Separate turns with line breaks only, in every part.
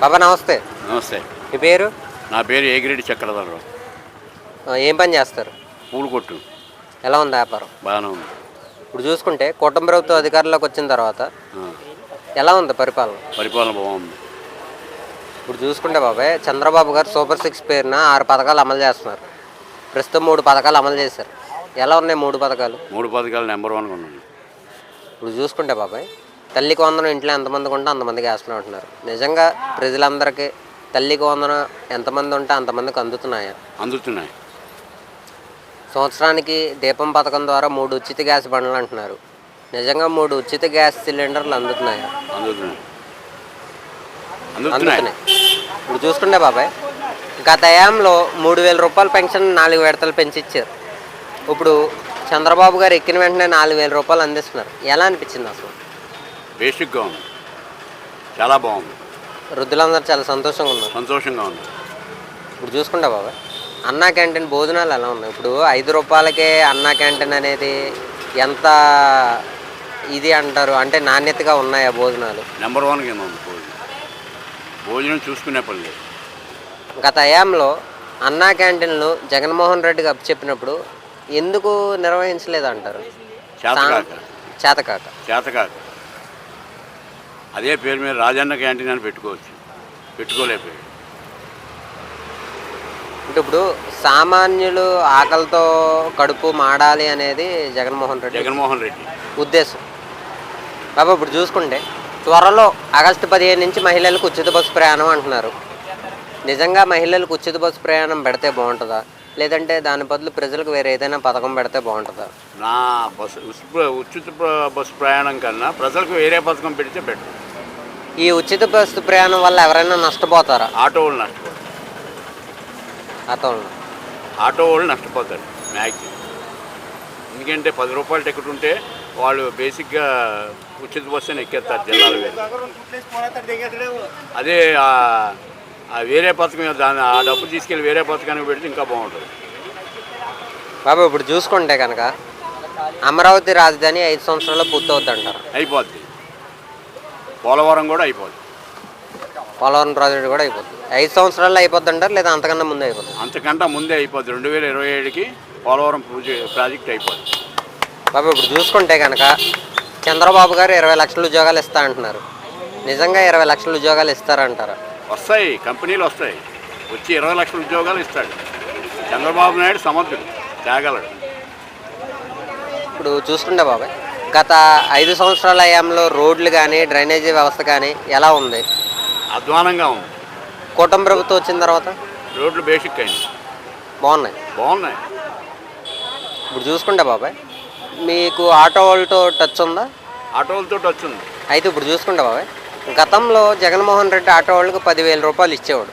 బాబా నమస్తే.
నమస్తే.
మీ పేరు?
నా పేరు ఏగిరెడ్డి చక్రధరరావు.
ఏం పని చేస్తారు?
పూలు కొట్టు.
ఎలా ఉంది వ్యాపారం?
బాగానే ఉంది.
ఇప్పుడు చూసుకుంటే కుటుంబ ప్రభుత్వం అధికారంలోకి వచ్చిన తర్వాత ఎలా ఉంది పరిపాలన?
పరిపాలన బాగుంది.
ఇప్పుడు చూసుకుంటే బాబాయ్ చంద్రబాబు గారు సూపర్ సిక్స్ పేరున ఆరు పథకాలు అమలు చేస్తున్నారు. ప్రస్తుతం మూడు పథకాలు అమలు చేశారు. ఎలా ఉన్నాయి మూడు పథకాలు?
మూడు పథకాలు నెంబర్ వన్గా ఉన్నాను
ఇప్పుడు చూసుకుంటే బాబాయ్ తల్లికి వందనం ఇంట్లో ఎంతమందికి ఉంటే అంతమందికి వేస్తున్నా ఉంటున్నారు నిజంగా ప్రజలందరికీ తల్లికి వందనం ఎంతమంది ఉంటే అంతమందికి అందుతున్నాయా?
అందుతున్నాయి.
సంవత్సరానికి దీపం పథకం ద్వారా మూడు ఉచిత గ్యాస్ బండ్లు అంటున్నారు. నిజంగా మూడు ఉచిత గ్యాస్ సిలిండర్లు అందుతున్నాయా?
అందుతున్నాయి.
ఇప్పుడు చూసుకుంటే బాబాయ్ గత హయాంలో మూడు వేల రూపాయల పెన్షన్ నాలుగు విడతలు పెంచి ఇచ్చారు ఇప్పుడు చంద్రబాబు గారు ఎక్కిన వెంటనే నాలుగు వేల రూపాయలు అందిస్తున్నారు. ఎలా అనిపించింది అసలు?
బేసిక్గా ఉంది. చాలా బాగుంది.
వృద్ధులందరూ చాలా సంతోషంగా ఉన్నారు.
సంతోషంగా ఉంది.
ఇప్పుడు చూసుకుంటా బాబాయ్ అన్నా క్యాంటీన్ భోజనాలు ఎలా ఉన్నాయి? ఇప్పుడు ఐదు రూపాయలకే అన్నా క్యాంటీన్ అనేది ఎంత ఇది అంటారు? అంటే నాణ్యతగా ఉన్నాయా భోజనాలు?
నెంబర్ వన్ ఉంది భోజనం. భోజనం చూసుకునే పని లేదు.
గత హయాంలో అన్నా క్యాంటీన్లు జగన్మోహన్ రెడ్డికి అప్పచెప్పినప్పుడు ఎందుకు నిర్వహించలేదు అంటారు?
చేతకాక
చేతకాక
చేతకాక అదే పేరు మీద రాజన్న క్యాంటీన్ అని పెట్టుకోవచ్చు. పెట్టుకోలేకపోయాడు.
అంటే ఇప్పుడు సామాన్యులు ఆకలితో కడుపు మాడాలి అనేది జగన్మోహన్ రెడ్డి
జగన్మోహన్ రెడ్డి.
ఉద్దేశం. బాబా ఇప్పుడు చూసుకుంటే త్వరలో ఆగస్టు పదిహేను నుంచి మహిళలకు ఉచిత బస్సు ప్రయాణం అంటున్నారు. నిజంగా మహిళలకు ఉచిత బస్సు ప్రయాణం పెడితే బాగుంటుందా? లేదంటే దాని బదులు ప్రజలకు వేరే ఏదైనా పథకం పెడితే బాగుంటుందా?
నా బస్సు ఉచిత బస్సు ప్రయాణం కన్నా ప్రజలకు వేరే పథకం పెడితే బెటర్.
ఈ ఉచిత బస్సు ప్రయాణం వల్ల ఎవరైనా నష్టపోతారా?
ఆటో వాళ్ళు నష్టపోతారు.
అతను
ఆటో వాళ్ళు నష్టపోతారు మ్యాక్సిమం ఎందుకంటే పది రూపాయల టికెట్ ఉంటే వాళ్ళు బేసిక్గా ఉచిత బస్సు అని ఎక్కేస్తారు జిల్లాలో అదే వేరే పథకం దాని ఆ డబ్బు తీసుకెళ్ళి వేరే పథకానికి పెడితే ఇంకా బాగుంటుంది.
బాబా ఇప్పుడు చూసుకుంటే కనుక అమరావతి రాజధాని ఐదు సంవత్సరాల్లో పూర్తవుద్ది అంటారు
అయిపోద్ది. పోలవరం కూడా అయిపోద్ది
పోలవరం ప్రాజెక్టు కూడా అయిపోతుంది ఐదు సంవత్సరాల్లో అయిపోద్ది అంటారు లేదా అంతకన్నా ముందే అయిపోతుంది
అంతకంటే ముందే అయిపోద్ది. రెండు వేల ఇరవై ఏడుకి పోలవరం పూజ- ప్రాజెక్ట్ అయిపోద్ది.
బాబా ఇప్పుడు చూసుకుంటే కనుక చంద్రబాబు గారు ఇరవై లక్షల ఉద్యోగాలు ఇస్తా అంటున్నారు. నిజంగా ఇరవై లక్షల ఉద్యోగాలు ఇస్తారంటారా?
వస్తాయి కంపెనీలు వస్తాయి. వచ్చి ఇరవై లక్షల ఉద్యోగాలు ఇస్తాడు. చంద్రబాబు నాయుడు సమర్థుడు తేగలడు.
ఇప్పుడు చూసుకుంటే బాబాయ్ గత ఐదు సంవత్సరాల హయాంలో రోడ్లు కానీ డ్రైనేజీ వ్యవస్థ కానీ ఎలా ఉంది?
అధ్వానంగా ఉంది.
కూటమి ప్రభుత్వం వచ్చిన తర్వాత?
రోడ్లు బేసిక్ అయింది.
బాగున్నాయి?
బాగున్నాయి.
ఇప్పుడు చూసుకుంటే బాబాయ్ మీకు ఆటో వాళ్ళతో టచ్ ఉందా?
ఆటోలతో వచ్చింది
అయితే ఇప్పుడు చూసుకుంటే బాబాయ్ గతంలో జగన్మోహన్ రెడ్డి ఆటో వాళ్ళకి పదివేల రూపాయలు ఇచ్చేవాడు.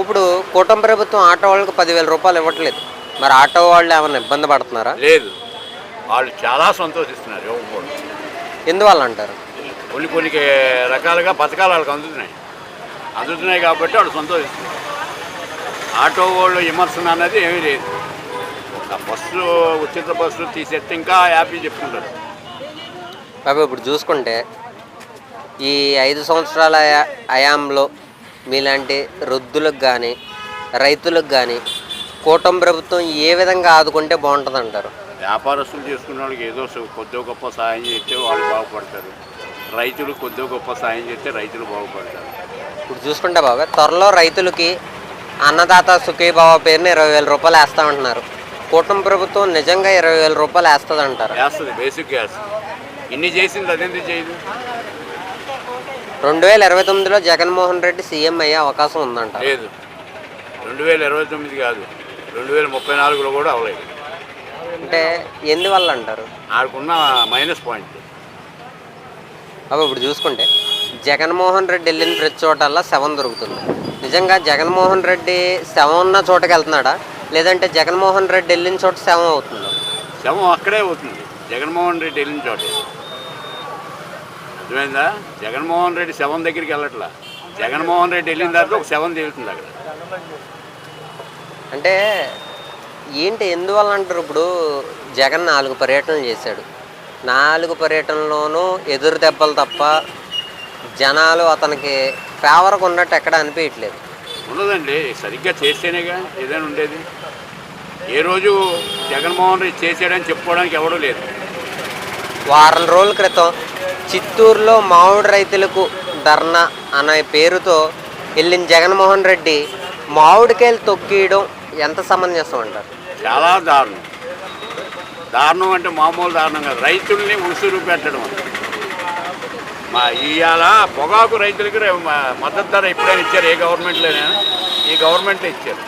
ఇప్పుడు కూటమి ప్రభుత్వం ఆటో వాళ్ళకి పదివేల రూపాయలు ఇవ్వట్లేదు. మరి ఆటో వాళ్ళు ఏమైనా ఇబ్బంది పడుతున్నారా?
లేదు. వాళ్ళు చాలా సంతోషిస్తున్నారు ఇవ్వకపోవడం
ఎందువల్ల అంటారు?
కొన్ని కొన్ని రకాలుగా పథకాలు వాళ్ళకి అందుతున్నాయి. అందుతున్నాయి కాబట్టి వాళ్ళు సంతోషిస్తున్నారు. ఆటో వాళ్ళు విమర్శన అనేది ఏమీ లేదు. ఒక బస్సు ఉచిత బస్సు తీసేస్తే ఇంకా హ్యాపీ చెప్పుకుంటారు
బాబా ఇప్పుడు చూసుకుంటే ఈ ఐదు సంవత్సరాల హయాంలో మీలాంటి వృద్ధులకు కానీ రైతులకు కానీ కూటమి ప్రభుత్వం ఏ విధంగా ఆదుకుంటే బాగుంటుంది అంటారు
వ్యాపారస్తులు చేసుకున్న వాళ్ళకి ఏదో కొద్దిగా గొప్ప సాయం చేస్తే వాళ్ళు బాగుపడతారు. రైతులు కొద్దిగా గొప్ప సాయం చేస్తే రైతులు బాగుపడతారు.
ఇప్పుడు చూసుకుంటే బాబా త్వరలో రైతులకి అన్నదాత సుఖీభావ పేరుని ఇరవై వేల రూపాయలు వేస్తామంటున్నారు కూటమి ప్రభుత్వం నిజంగా ఇరవై వేల రూపాయలు వేస్తుంది అంటారు.
వేస్తుంది బేసిక్ గ్యాస్ ఇన్ని చేసింది అదెందుకు చేయదు?
రెండు వేల ఇరవై తొమ్మిదిలో జగన్మోహన్ రెడ్డి సీఎం అయ్యే అవకాశం ఉందంట
లేదు. రెండు వేల ఇరవై తొమ్మిది కాదు రెండు వేల ముప్పై నాలుగులో కూడా అవ్వలేదు.
అంటే ఎందువల్ల అంటారు
ఆడుకున్న మైనస్ పాయింట్.
బాబా ఇప్పుడు చూసుకుంటే జగన్మోహన్ రెడ్డి వెళ్ళిన ప్రతి చోటల్లా శవం దొరుకుతుంది. నిజంగా జగన్మోహన్ రెడ్డి శవం ఉన్న చోటకి వెళ్తున్నాడా? లేదంటే జగన్మోహన్ రెడ్డి వెళ్ళిన చోట శవం అవుతుందా?
శవం అక్కడే అవుతుంది. జగన్మోహన్ రెడ్డి వెళ్ళిన చోటే. అర్థమైందా? జగన్మోహన్ రెడ్డి శవం దగ్గరికి వెళ్ళట్లా. జగన్మోహన్ రెడ్డి వెళ్ళిన తర్వాత ఒక శవం తేలుతుంది అక్కడ.
అంటే ఏంటి ఎందువల్ల అంటారు? ఇప్పుడు జగన్ నాలుగు పర్యటనలు చేశాడు. నాలుగు పర్యటనలోనూ ఎదురు దెబ్బలు తప్ప జనాలు అతనికి ఫేవర్గా ఉన్నట్టు ఎక్కడ అనిపించట్లేదు
ఉండదండి. సరిగ్గా చేస్తేనేగా ఏదైనా ఉండేది. ఏ రోజు జగన్మోహన్ రెడ్డి చేసాడని చెప్పుకోవడానికి ఎవడూ లేదు.
వారం రోజుల క్రితం చిత్తూరులో మామిడి రైతులకు ధర్నా అనే పేరుతో వెళ్ళిన జగన్మోహన్ రెడ్డి మామిడికాయలు తొక్కియడం ఎంత సమంజసం అంటారు?
చాలా దారుణం. దారుణం అంటే మామూలు దారుణం కాదు. రైతుల్ని ఉసురు పెట్టడం. మా ఇవాళ పొగాకు రైతులకి మద్దతు ధర ఎప్పుడైనా ఇచ్చారు? ఏ గవర్నమెంట్లోనైనా? ఈ గవర్నమెంట్లో ఇచ్చారు.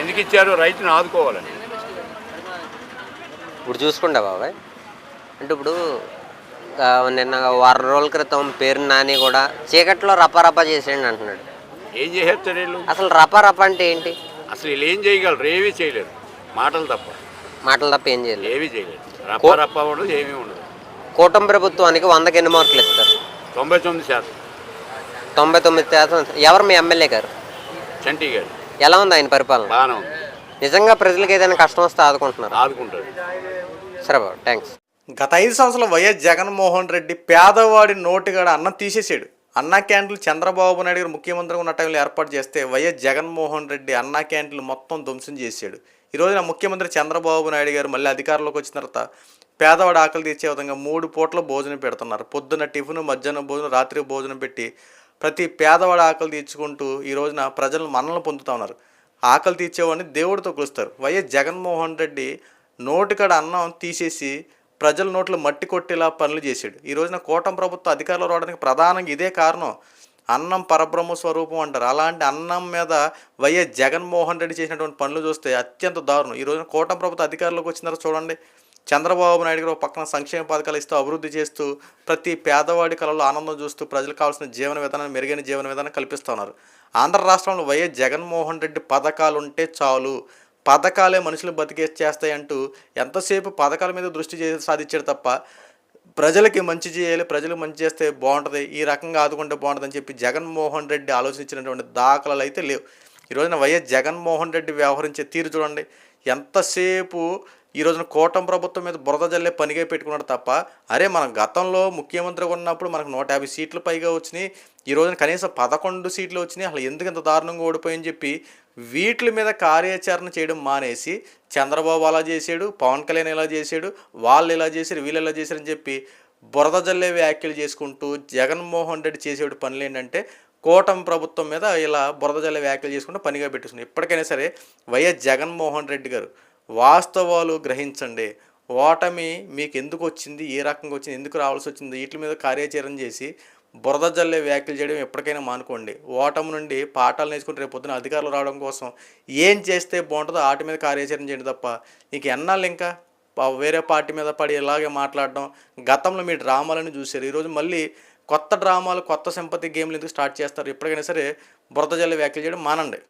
ఎందుకు ఇచ్చారు? రైతుని ఆదుకోవాలని.
ఇప్పుడు చూసుకుంటా బాబాయ్. అంటే ఇప్పుడు నిన్న వారం రోజుల క్రితం పేరు నాని కూడా చీకట్లో రపరప చేసేయండి అంటున్నాడు.
ఏం చేసేస్తారు వీళ్ళు?
అసలు రపరప అంటే ఏంటి?
అసలు వీళ్ళు ఏం చేయగలరు? ఏమీ చేయలేరు. మాటలు తప్ప.
మాటలు తప్ప ఏం చేయలేదు.
ఏమీ చేయలేరు రప్ప రప్ప ఉండదు ఏమీ ఉండదు.
కూటమి ప్రభుత్వానికి వందకి ఎన్ని మార్కులు ఇస్తారు?
తొంభై తొమ్మిది శాతం.
తొంభై తొమ్మిది శాతం. ఎవరు మీ ఎమ్మెల్యే గారు?
చంటి గారు.
ఎలా ఉంది ఆయన పరిపాలన?
బాగానే ఉంది.
నిజంగా ప్రజలకు ఏదైనా కష్టం వస్తే ఆదుకుంటున్నారు?
ఆదుకుంటారు.
సరే బాబు థ్యాంక్స్
గత ఐదు సంవత్సరాలు వైఎస్ జగన్మోహన్ రెడ్డి పేదవాడి నోటిగాడ అన్నం తీసేసాడు. అన్నా క్యాంటీన్లు చంద్రబాబు నాయుడు గారు ముఖ్యమంత్రిగా ఉన్న టైంలో ఏర్పాటు చేస్తే వైఎస్ జగన్మోహన్ రెడ్డి అన్నా క్యాంటీన్లు మొత్తం ధ్వంసం చేశాడు. ఈ రోజున ముఖ్యమంత్రి చంద్రబాబు నాయుడు గారు మళ్ళీ అధికారంలోకి వచ్చిన తర్వాత పేదవాడు ఆకలి తీర్చే విధంగా మూడు పూట్ల భోజనం పెడుతున్నారు. పొద్దున్న టిఫిన్ మధ్యాహ్నం భోజనం రాత్రి భోజనం పెట్టి ప్రతి పేదవాడి ఆకలి తీర్చుకుంటూ ఈ రోజున ప్రజలు మనల్ని పొందుతూ ఉన్నారు. ఆకలి తీర్చేవాడిని దేవుడితో కొలుస్తారు. వైఎస్ జగన్మోహన్ రెడ్డి నోటికాడ అన్నం తీసేసి ప్రజల నోట్లో మట్టి కొట్టేలా పనులు చేశాడు. ఈ రోజున కూటమి ప్రభుత్వం అధికారంలో రావడానికి ప్రధానంగా ఇదే కారణం. అన్నం పరబ్రహ్మ స్వరూపం అంటారు. అలాంటి అన్నం మీద వైఎస్ జగన్మోహన్ రెడ్డి చేసినటువంటి పనులు చూస్తే అత్యంత దారుణం. ఈ రోజున కూటమి ప్రభుత్వం అధికారంలోకి చూడండి చంద్రబాబు నాయుడు గారు పక్కన సంక్షేమ పథకాలు ఇస్తూ అభివృద్ధి చేస్తూ ప్రతి పేదవాడి కళలో ఆనందం చూస్తూ ప్రజలకు కావాల్సిన జీవన విధానాన్ని మెరుగైన జీవన విధానం కల్పిస్తున్నారు ఆంధ్ర రాష్ట్రంలో వైఎస్ జగన్మోహన్ రెడ్డి పథకాలు ఉంటే చాలు. పథకాలే మనుషులు బతికే చేస్తాయంటూ ఎంతసేపు పథకాల మీద దృష్టి చే సాధించాడు తప్ప ప్రజలకి మంచి చేయాలి ప్రజలు మంచి చేస్తే బాగుంటుంది ఈ రకంగా ఆదుకుంటే బాగుంటుంది అని చెప్పి జగన్మోహన్ రెడ్డి ఆలోచించినటువంటి దాఖలాలు అయితే లేవు. ఈ రోజున వైఎస్ జగన్మోహన్ రెడ్డి వ్యవహరించే తీరు చూడండి. ఎంతసేపు ఈ రోజున కూటమి ప్రభుత్వం మీద బురద జల్లే పనిగా పెట్టుకున్నాడు తప్ప అరే మనం గతంలో ముఖ్యమంత్రిగా ఉన్నప్పుడు మనకు నూట యాభై సీట్లు పైగా వచ్చినాయి ఈ రోజున కనీసం పదకొండు సీట్లు వచ్చినాయి అసలు ఎందుకు ఇంత దారుణంగా ఓడిపోయని చెప్పి వీటి మీద కార్యాచరణ చేయడం మానేసి చంద్రబాబు అలా చేశాడు పవన్ కళ్యాణ్ ఇలా చేశాడు వాళ్ళు ఇలా చేశారు వీళ్ళు ఇలా చేశారని చెప్పి బురద జల్లే వ్యాఖ్యలు చేసుకుంటూ జగన్మోహన్ రెడ్డి చేసేటి పనులు ఏంటంటే కూటమి ప్రభుత్వం మీద ఇలా బురద జల్లే వ్యాఖ్యలు చేసుకుంటూ పనిగా పెట్టేస్తున్నారు ఇప్పటికైనా సరే వైఎస్ జగన్మోహన్ రెడ్డి గారు వాస్తవాలు గ్రహించండి. ఓటమి మీకు ఎందుకు వచ్చింది ఏ రకంగా వచ్చింది? ఎందుకు రావాల్సి వచ్చింది? వీటి మీద కార్యాచరణ చేసి బురద జల్లే వ్యాఖ్యలు చేయడం ఎప్పటికైనా మానుకోండి. ఓటమి నుండి పాఠాలు నేర్చుకుని రేపు పొద్దున అధికారులు రావడం కోసం ఏం చేస్తే బాగుంటుందో వాటి మీద కార్యాచరణ చేయండి తప్ప నీకు ఎన్నాళ్ళు ఇంకా? వేరే పార్టీ మీద పడి ఇలాగే మాట్లాడడం గతంలో మీ డ్రామాలను చూశారు. ఈరోజు మళ్ళీ కొత్త డ్రామాలు కొత్త సింపతి గేమ్లు ఎందుకు స్టార్ట్ చేస్తారు? ఎప్పటికైనా సరే బురద జల్లే వ్యాఖ్యలు చేయడం మానండి.